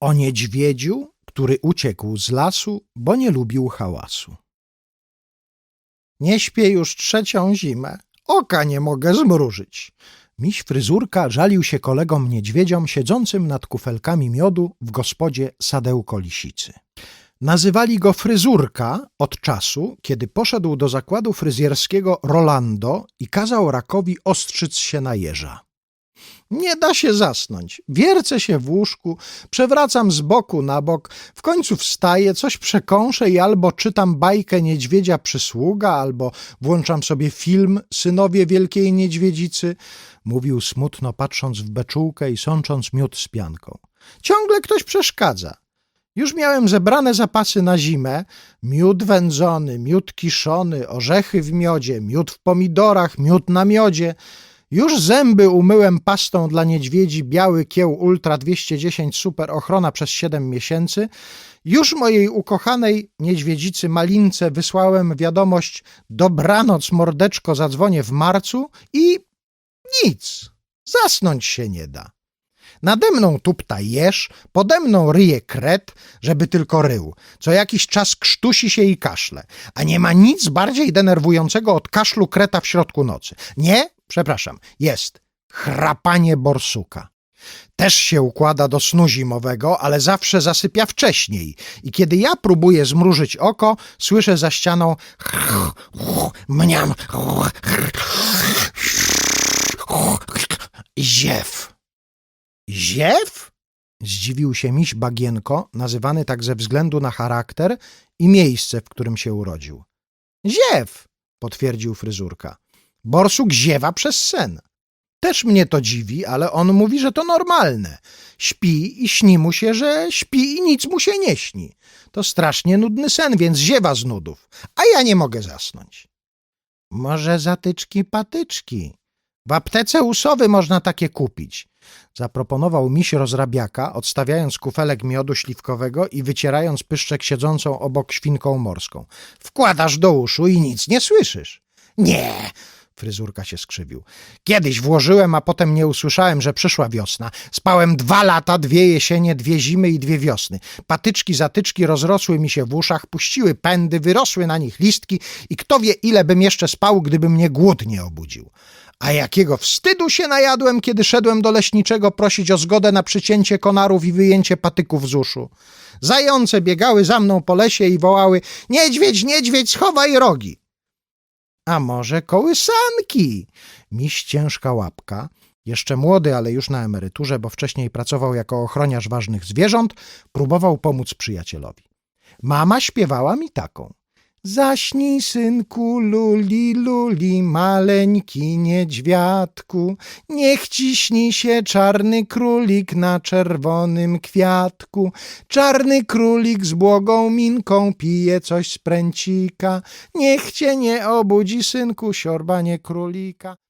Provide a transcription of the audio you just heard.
o niedźwiedziu, który uciekł z lasu, bo nie lubił hałasu. Nie śpię już trzecią zimę, oka nie mogę zmrużyć. Miś fryzurka żalił się kolegom niedźwiedziom siedzącym nad kufelkami miodu w gospodzie Sadełko Lisicy. Nazywali go fryzurka od czasu, kiedy poszedł do zakładu fryzjerskiego Rolando i kazał rakowi ostrzyc się na jeża. Nie da się zasnąć. Wiercę się w łóżku, przewracam z boku na bok, w końcu wstaję, coś przekąszę i albo czytam bajkę niedźwiedzia przysługa, albo włączam sobie film Synowie Wielkiej Niedźwiedzicy, mówił smutno patrząc w beczułkę i sącząc miód z pianką. Ciągle ktoś przeszkadza. Już miałem zebrane zapasy na zimę, miód wędzony, miód kiszony, orzechy w miodzie, miód w pomidorach, miód na miodzie. Już zęby umyłem pastą dla niedźwiedzi Biały Kieł Ultra 210 Super Ochrona przez 7 miesięcy. Już mojej ukochanej niedźwiedzicy Malince wysłałem wiadomość Dobranoc mordeczko zadzwonię w marcu i nic. Zasnąć się nie da. Nade mną tupta jeż, pode mną ryje kret, żeby tylko rył. Co jakiś czas krztusi się i kaszle. A nie ma nic bardziej denerwującego od kaszlu kreta w środku nocy. Nie, przepraszam, jest chrapanie borsuka. Też się układa do snu zimowego, ale zawsze zasypia wcześniej. I kiedy ja próbuję zmrużyć oko, słyszę za ścianą mniam ziew. Ziew? Zdziwił się miś Bagienko, nazywany tak ze względu na charakter i miejsce, w którym się urodził. Ziew, potwierdził fryzurka. Borsuk ziewa przez sen. Też mnie to dziwi, ale on mówi, że to normalne. Śpi i śni mu się, że śpi i nic mu się nie śni. To strasznie nudny sen, więc ziewa z nudów, a ja nie mogę zasnąć. Może zatyczki patyczki. W aptece usowy można takie kupić. Zaproponował miś rozrabiaka, odstawiając kufelek miodu śliwkowego i wycierając pyszczek siedzącą obok świnką morską. Wkładasz do uszu i nic nie słyszysz. Nie, fryzurka się skrzywił. Kiedyś włożyłem, a potem nie usłyszałem, że przyszła wiosna. Spałem dwa lata, dwie jesienie, dwie zimy i dwie wiosny. Patyczki, zatyczki rozrosły mi się w uszach, puściły pędy, wyrosły na nich listki i kto wie, ile bym jeszcze spał, gdyby mnie głód nie obudził. A jakiego wstydu się najadłem, kiedy szedłem do leśniczego prosić o zgodę na przycięcie konarów i wyjęcie patyków z uszu. Zające biegały za mną po lesie i wołały — niedźwiedź, niedźwiedź, schowaj rogi! A może kołysanki? Miś ciężka łapka, jeszcze młody, ale już na emeryturze, bo wcześniej pracował jako ochroniarz ważnych zwierząt, próbował pomóc przyjacielowi. Mama śpiewała mi taką. Zaśnij, synku, luli, luli, maleńki niedźwiadku, niech ci śni się czarny królik na czerwonym kwiatku. Czarny królik z błogą minką pije coś z pręcika, niech cię nie obudzi, synku, siorbanie królika.